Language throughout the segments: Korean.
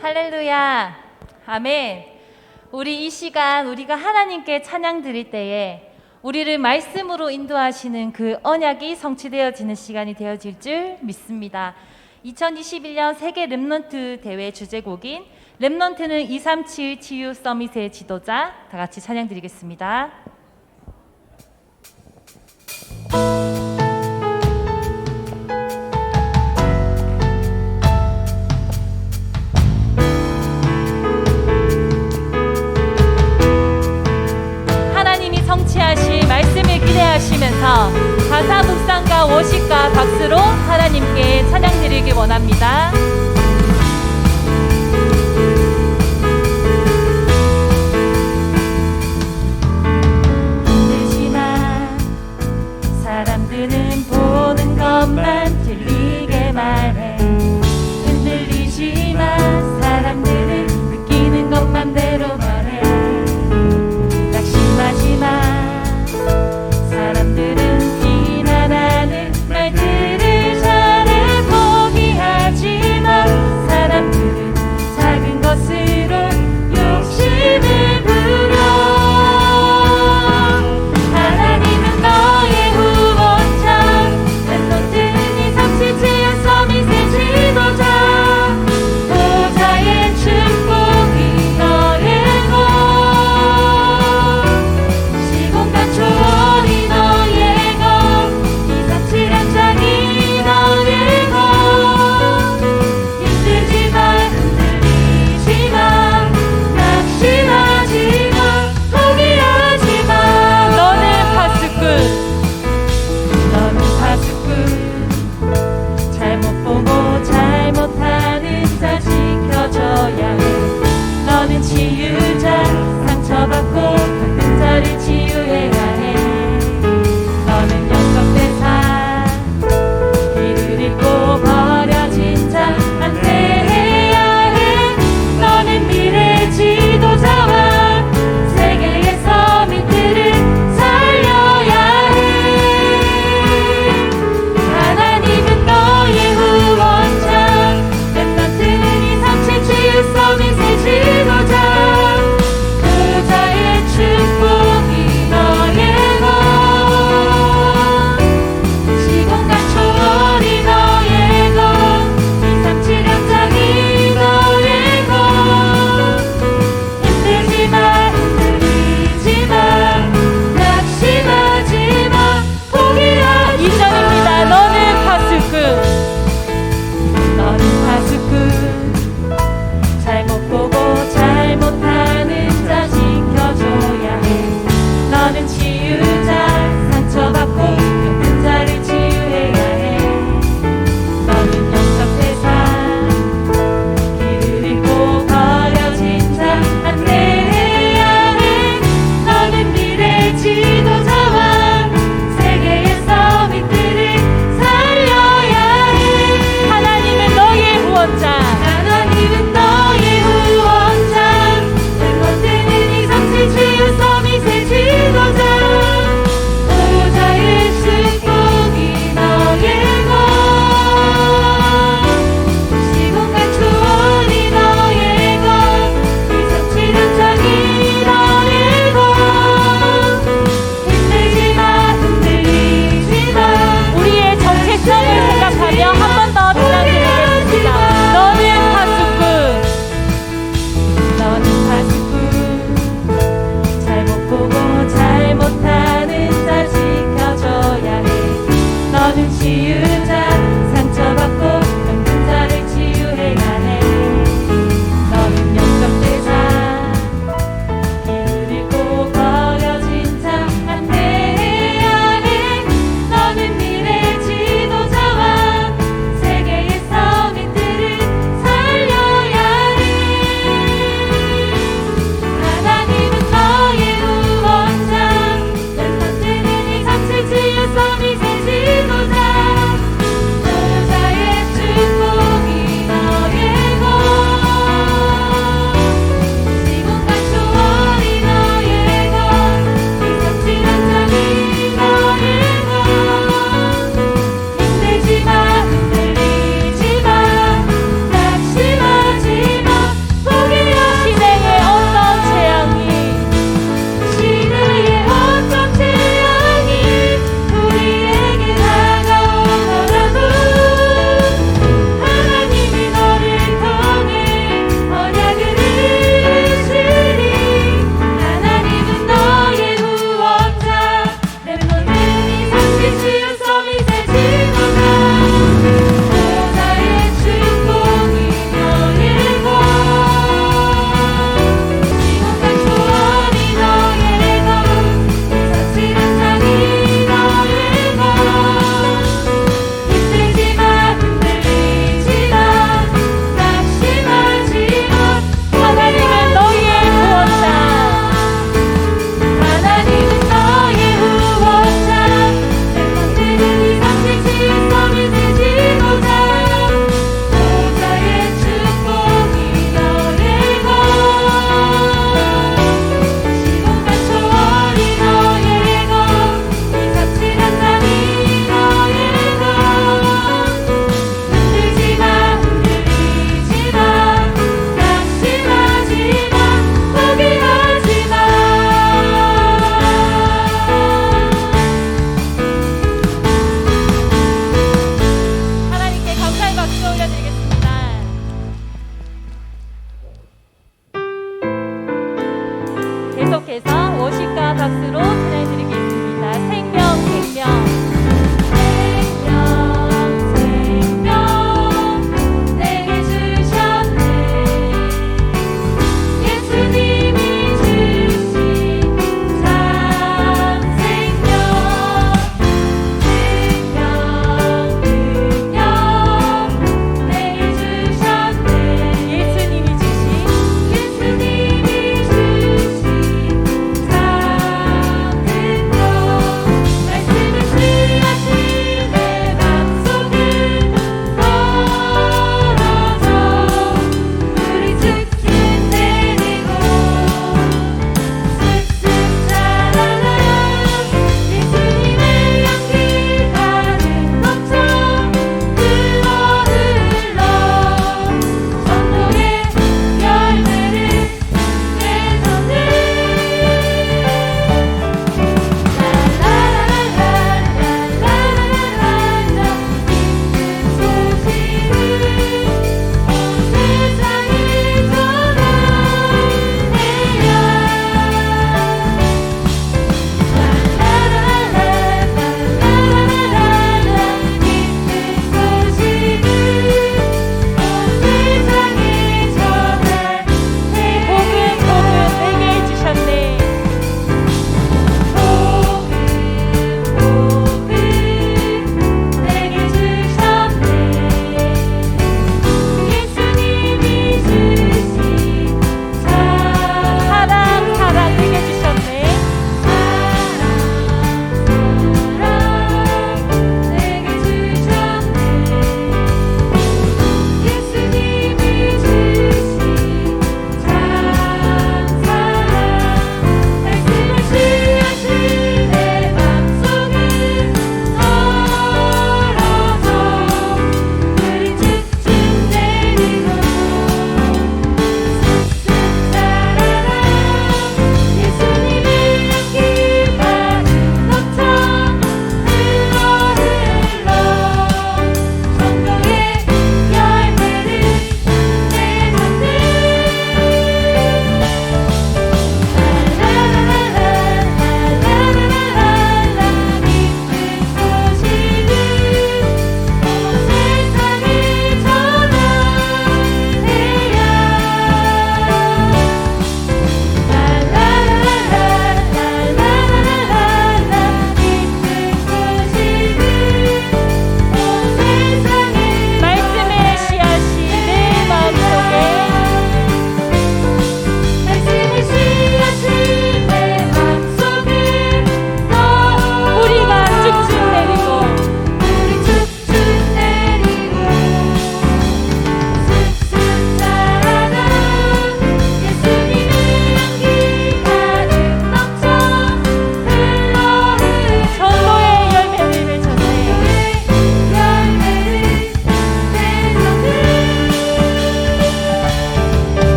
할렐루야. 아멘. 우리 이 시간 우리가 하나님께 찬양 드릴 때에 우리를 말씀으로 인도하시는 그 언약이 성취되어지는 시간이 되어질 줄 믿습니다. 2021년 세계 랩넌트 대회 주제곡인 랩넌트는 237 치유 서밋의 지도자 다 같이 찬양 드리겠습니다. 성취하실 말씀을 기대하시면서 가사 묵상과 워십과 박수로 하나님께 찬양 드리길 원합니다. 힘들지만 사람들은 보는 것만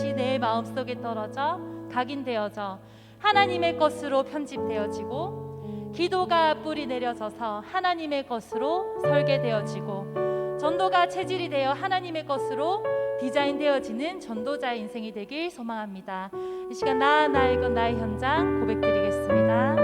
것이 내 마음속에 떨어져 각인되어져 하나님의 것으로 편집되어지고 기도가 뿌리 내려져서 하나님의 것으로 설계되어지고 전도가 체질이 되어 하나님의 것으로 디자인되어지는 전도자의 인생이 되길 소망합니다. 이 시간 나 나의 것 나의 현장 고백드리겠습니다.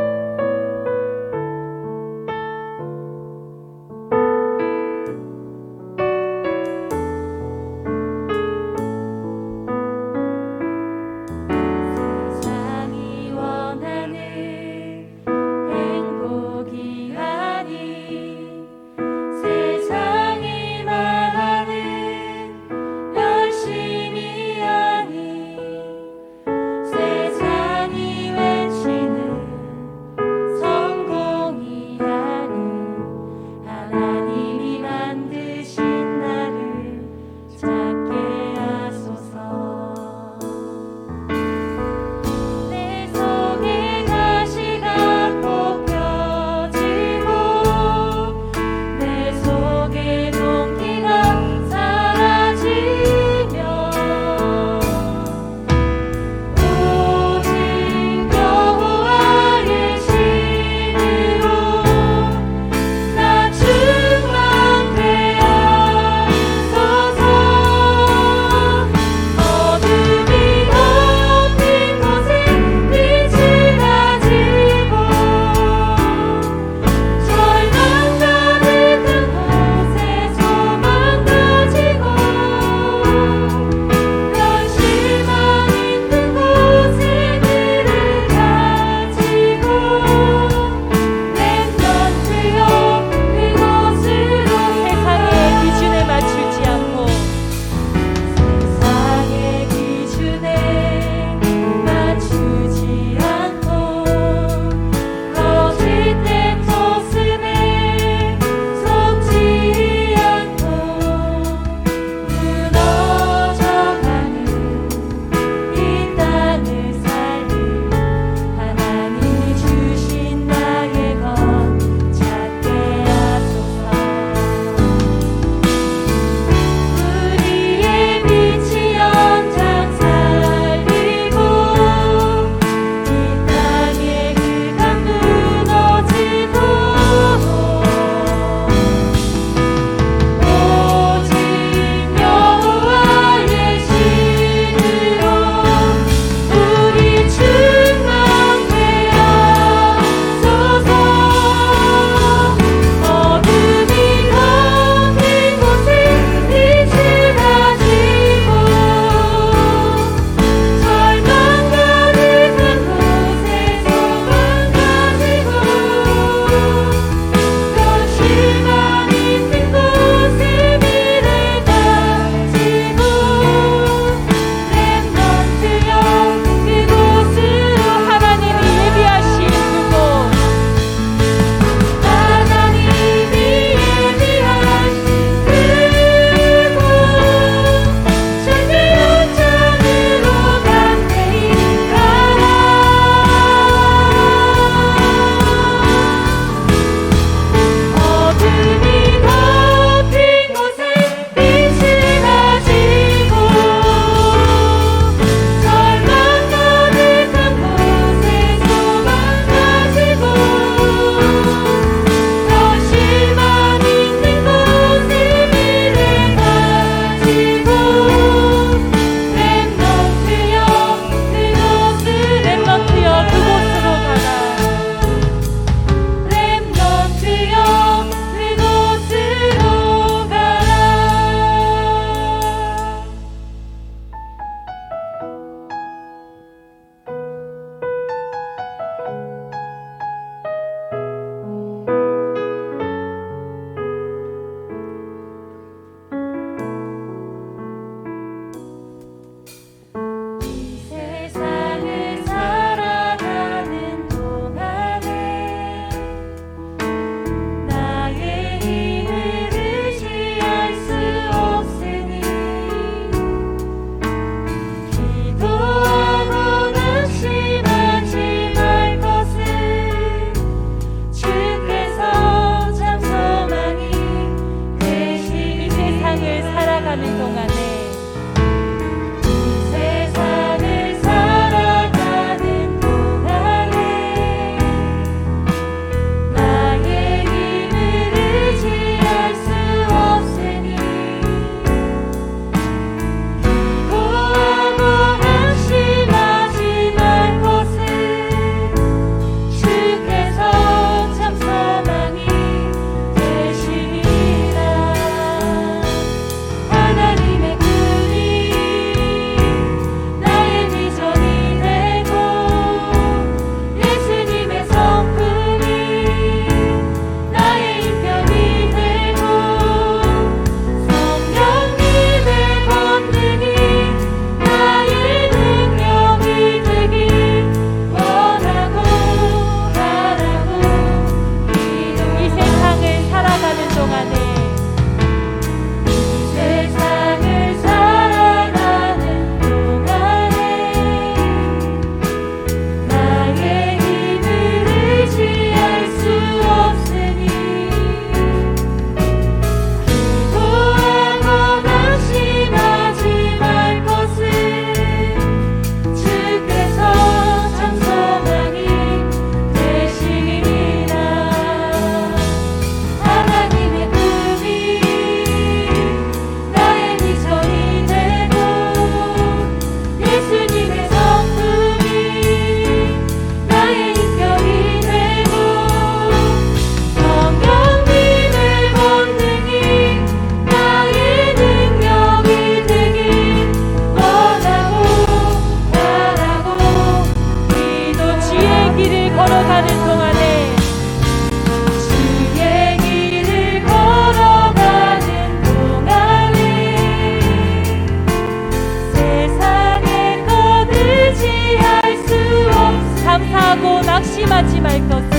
감사하고 낙심하지 말 것을.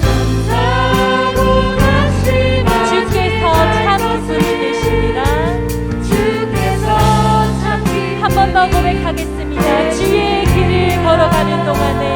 감사하고 낙심하 주께서 참 기쁨이 되십니다. 주께서 참 한 번 더 고백하겠습니다. 주의 길을 걸어가는 동안에